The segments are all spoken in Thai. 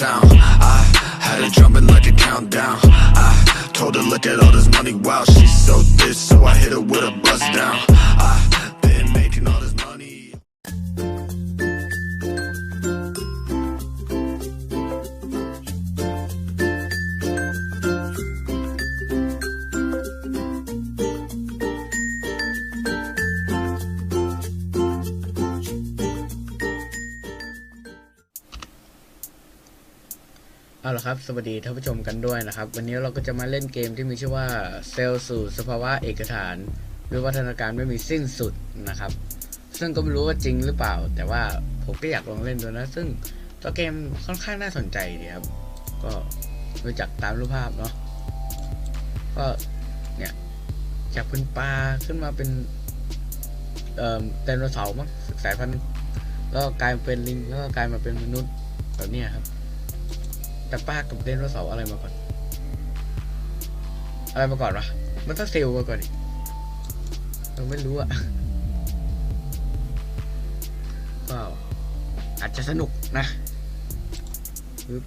I had her jumping like a countdown. I told her, look at all this money, wow, she's so thick, so I hit her with a bust down. I've เอาละครับ สวัสดีท่านผู้ชมกันด้วยนะครับ วันนี้เราก็จะมาเล่นเกมที่มีชื่อว่าเซลล์สู่สภาวะเอกฐานวิวัฒนาการไม่มีสิ้นสุดนะครับ ซึ่งก็ไม่รู้ว่าจริงหรือเปล่า แต่ว่าผมก็อยากลองเล่นดูนะ ซึ่งตัวเกมค่อนข้างน่าสนใจดีครับ ก็ดูจากตามรูปภาพเนาะ ก็เนี่ยจากเป็นปลาขึ้นมาเป็นเอ่อไดโนเสาร์มั้งสายพันธุ์แล้วก็กลายเป็นลิงแล้วก็กลายมาเป็นมนุษย์แบบนี้ครับ แต่ป้ากับไดโนเสาร์อะไรมาก่อน อะไรมาก่อนวะมันต้องเซลล์มาก่อนดิเราไม่รู้อะก็อาจจะสนุกนะปึ๊บ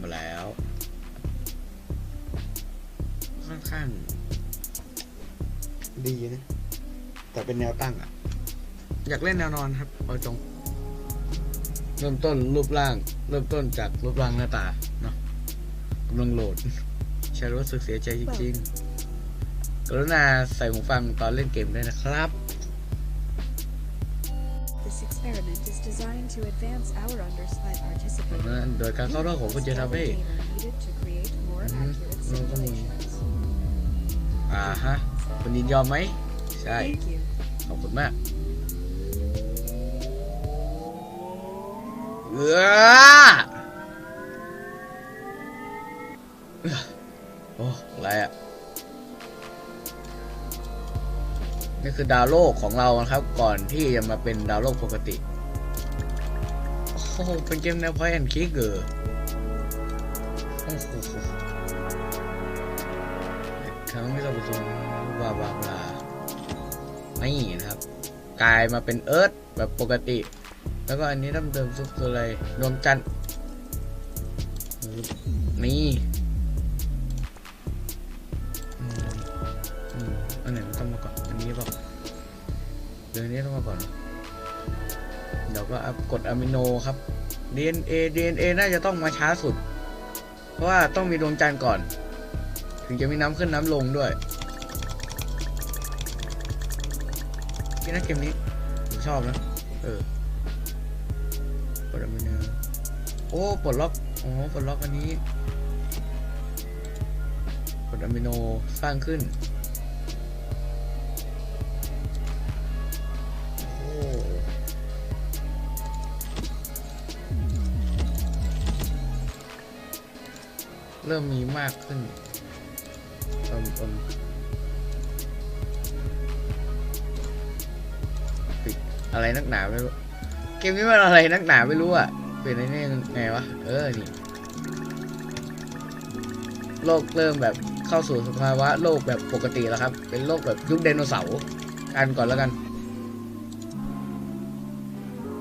มาแล้ว ค่อนข้าง ดีนะ แต่เป็นแนวตั้งอะอยากเล่นแนวนอนครับเอาตรง เริ่มต้นรูปร่าง เริ่มต้นจากรูปร่างหน้าตาเนาะกำลังโหลดใช้รู้สึกเสียใจจริงๆ กรุณาใส่หูฟังตอนเล่นเกมด้วยนะครับ This experiment is designed to advance our understanding participants. นั้นโดยการเข้ารอบของคุณจะทำให้ needed to create more Mhm. accurate No, come on. simulations. อ่าฮะคุณยินยอมไหม ใช่ Thank you. ขอบคุณมาก เออโอ้อะไรอะ นี่คือดาวโลกของเรานะครับ ก่อนที่จะมาเป็นดาวโลกปกติ โอ้โห เป็นเกมแนวพอยแอนคิกเกอร์โอ้โหครั้งไม่ต้องไปชมบลาบลาบลานี่นะครับ กลายมาเป็นเอิร์ธแบบปกติ แล้วก็อันนี้เริ่มเติมซุปคืออะไรดวงจันทร์นี่อันไหนมันต้องมาก่อน อันนี้เปล่าเดี๋ยวนี้ต้องมาก่อน เดี๋ยวก็อัพกดอะมิโนครับ DNA DNA น่าจะต้องมาช้าสุด เพราะว่าต้องมีดวงจันทร์ก่อน ถึงจะมีน้ำขึ้นน้ำลงด้วยที่นะเกมนี้ผมชอบนะ เออ ดอะมิโนโอ้ปลดล็อกอ๋อปลดล็อกอันนี้กดอะมิโนสร้างขึ้น โอ้เริ่มมีมากขึ้นเอิมเอิมปิดอะไรนักหนาไม่รู้ เกมนี้มันอะไรนักหนาไม่รู้อะเป็นไอ้นี่ไงวะ เออ นี่ โลกเริ่มแบบเข้าสู่สภาวะโลกแบบปกติแล้วครับ เป็นโลกแบบยุคไดโนเสาร์กันก่อนแล้วกัน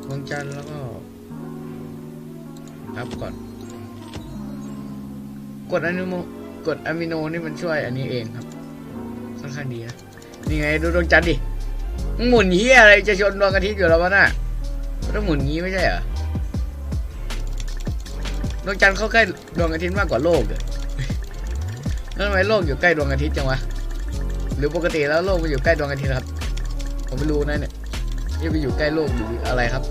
ดวงจันทร์แล้วก็ครับก่อน กดอะมิโนกดอะมิโนนี่มันช่วยอันนี้เองครับค่อนข้างดีนะนี่ไงดูดวงจันทร์ดิหมุนเฮียอะไรจะชนดวงอาทิตย์อยู่แล้ววะน่ะ ต้องหมุนงี้ไม่ใช่เหรอดวงจันทร์เข้าใกล้ดวงอาทิตย์มากกว่าโลกเลยแล้วทำไมโลกอยู่ใกล้ดวงอาทิตย์จังวะ หรือปกติแล้วโลกมันอยู่ใกล้ดวงอาทิตย์ครับ ผมไม่รู้นะเนี่ยนี่ไปอยู่ใกล้โลกหรืออะไรครับ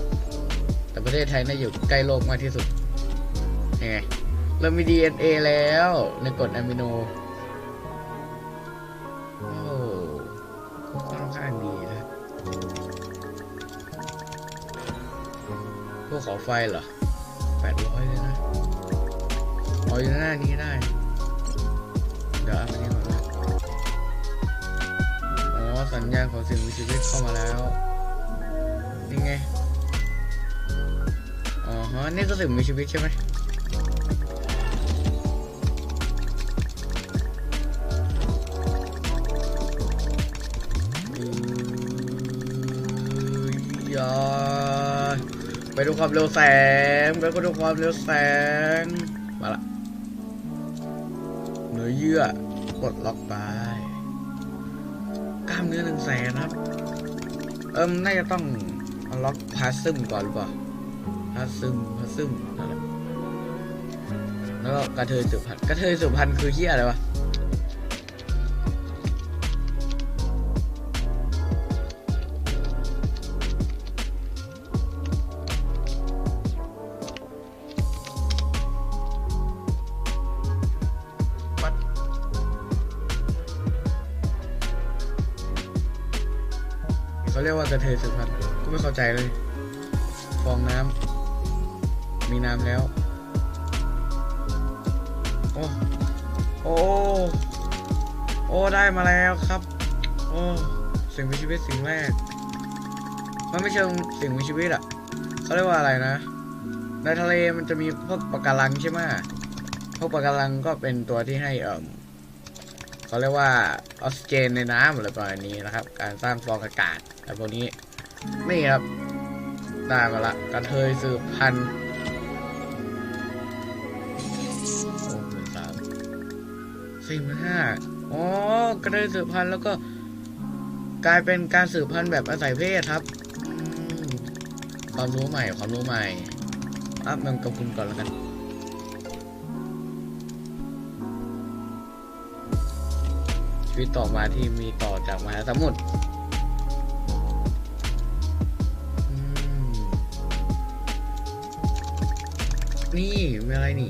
แต่ประเทศไทยน่าอยู่ใกล้โลกมากที่สุด ยังไง เรามี DNA แล้วในกรดอะมิโน วกขอไฟเหรอแปดร้อยเลยนะเอาอยู่หน้านี้ได้ เดี๋ยวอันนี้ก่อนนะอ๋อสัญญาณของสิ่งมีชีวิตเข้ามาแล้วนี่ไง อ๋อฮะนี่ก็สิ่งมีชีวิตใช่ไหม ไปดูความเร็วแสงไปดูความเร็วแสงมาละเนื้อเยื่อกดล็อกไปกล้ามเนื้อหนึ่งแสนครับ เอิมน่าจะต้องล็อกพาซึมก่อนหรือเปล่าพาซึมพาซึมนั่นแหละแล้วก็กระเทยสืบพันธุ์กระเทยสืบพันธุ์คือเฮียอะไรวะ เรียกว่ากระเทยสืบพันธุ์ก็ไม่เข้าใจเลย ฟองน้ำมีน้ำแล้ว โอ้ โอ้ โอ้ ได้มาแล้วครับ โอ้ สิ่งมีชีวิตสิ่งแรก มันไม่เชิงสิ่งมีชีวิตอะเขาเรียกว่าอะไรนะ ในทะเลมันจะมีพวกปะการังใช่ไหมพวกปะการังก็เป็นตัวที่ให้เอ่อเขาเรียกว่าออกซิเจนในน้ำอะไรประมาณนี้นะครับ การสร้างฟองอากาศ อะไรพวกนี้นี่ครับได้มาละกระเทยสืบพันธุ์โอ้หมื่นสามสี่หมื่นห้าอ๋อกระเทยสืบพันธุ์แล้วก็ กลายเป็นการสืบพันธุ์แบบอาศัยเพศครับความรู้ใหม่ความรู้ใหม่อัพมันกับคุณก่อนแล้วกันชีวิตต่อมาที่มีต่อจากมหาสมุทร นี่ มีอะไรนี่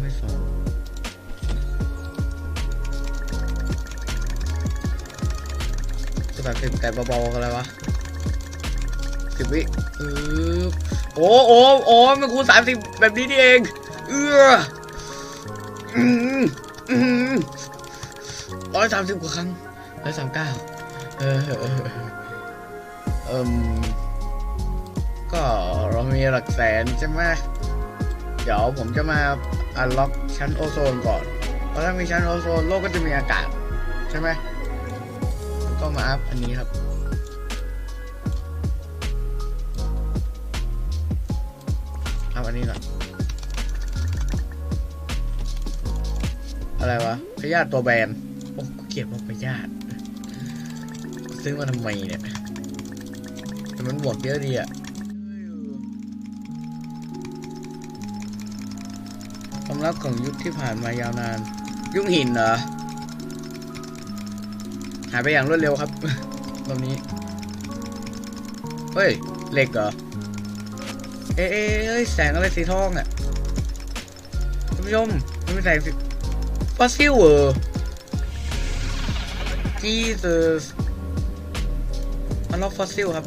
ไม่สอนสานสิบแต่เบาๆกันเลยวะสิบวิเออโอ้โอ้โอ้มันคูณสามสิบแบบนี้นี่เอง เอออืมอืมร้อยสามสิบกว่าครั้งร้อยสามเก้าเออเออเออ ก็เรามีหลักแสนใช่ไหมเดี๋ยวผมจะมาอันล็อกชั้นโอโซนก่อน เพราะถ้ามีชั้นโอโซนโลกก็จะมีอากาศ ใช่ไหมก็มาอัพอันนี้ครับ อัพอันนี้ก่อนอะไรวะพยาธิตัวแบนโอ้กูเกลียดว่าพยาธิซื้อมาทำไมเนี่ยแต่มันบวกเยอะดีอะ ความลับของยุคที่ผ่านมายาวนาน ยุคหินเหรอ หายไปอย่างรวดเร็วครับ ตรงนี้ เฮ้ยเหล็กเหรอ เอ๊ะเอ๊ยแสงอะไรสีทองอะท่านผู้ชมมันเป็นแสงสีฟอสซิลเหรอ Jesus อันล็อกฟอสซิลครับ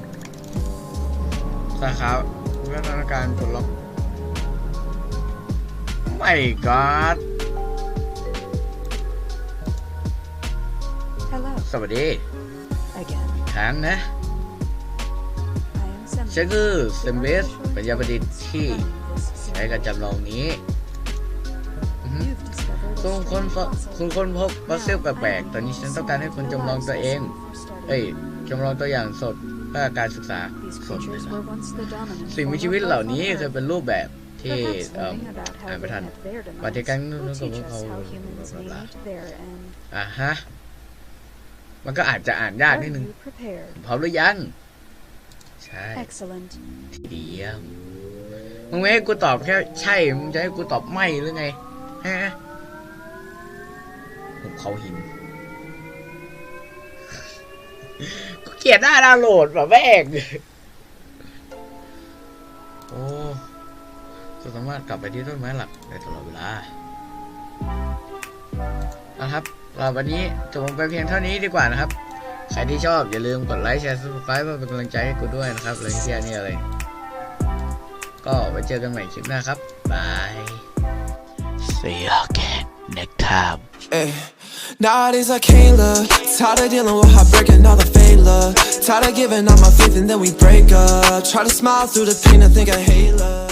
สาขาวิวัฒนาการปลดล็อก ไม่กอด Hello สวัสดี again. ครั้งนะ I am Sem. ฉันคือเซมเบสปัญญาประดิษฐ์ที่ Running this ใช้การจำลองนี้อือฮึ You've discovered คุณคนพบ fossil คุณคนพบฟอสซิลแปลกๆตอนนี้ฉันต้องการให้คุณจำลองตัวเอง เอ้ยจำลองตัวอย่างสดเพื่อการศึกษา These สดเลย creatures นะ were once the dominant สิ่งมี form ชี of วิตเหล่า life นี้ on เคย Earth. เป็นรูปแบบ ที่ Perhaps เอ่อ learning about how อ่านไม่ they ทัน met their ปฏิกัน demise นึก will กับพว teach กเขา us how humans may meet their end. อะฮะ มันก็อาจจะอ่านยาก Are นิดนึง you prepared? พร้อมหรือยัง ใช่ Excellent. ทีเดียวมึงไม่ให้กูตอบแค่ใช่ มึงจะให้กูตอบไม่หรือไง ฮะหุบเขาหินกูเกลียดหน้าดาวน์โหลดแบบแม่ง จะสามารถกลับไปที่ต้นไม้หลักได้ตลอดเวลานะครับเราวันนี้จบลงไปเพียงเท่านี้ดีกว่านะครับ ใครที่ชอบอย่าลืมกดไลค์แชร์ซับสไครป์เพื่อเป็นกำลังใจให้กูด้วยนะครับเลยที่นี่อะไรก็ไปเจอกันใหม่คลิปหน้าครับบาย See you again next time Ay, nowadays I can't look. Tired of dealing with heartbreak and all the fake love. Tired of giving all my faith and then we break up. Try to smile through the pain and think I hate love.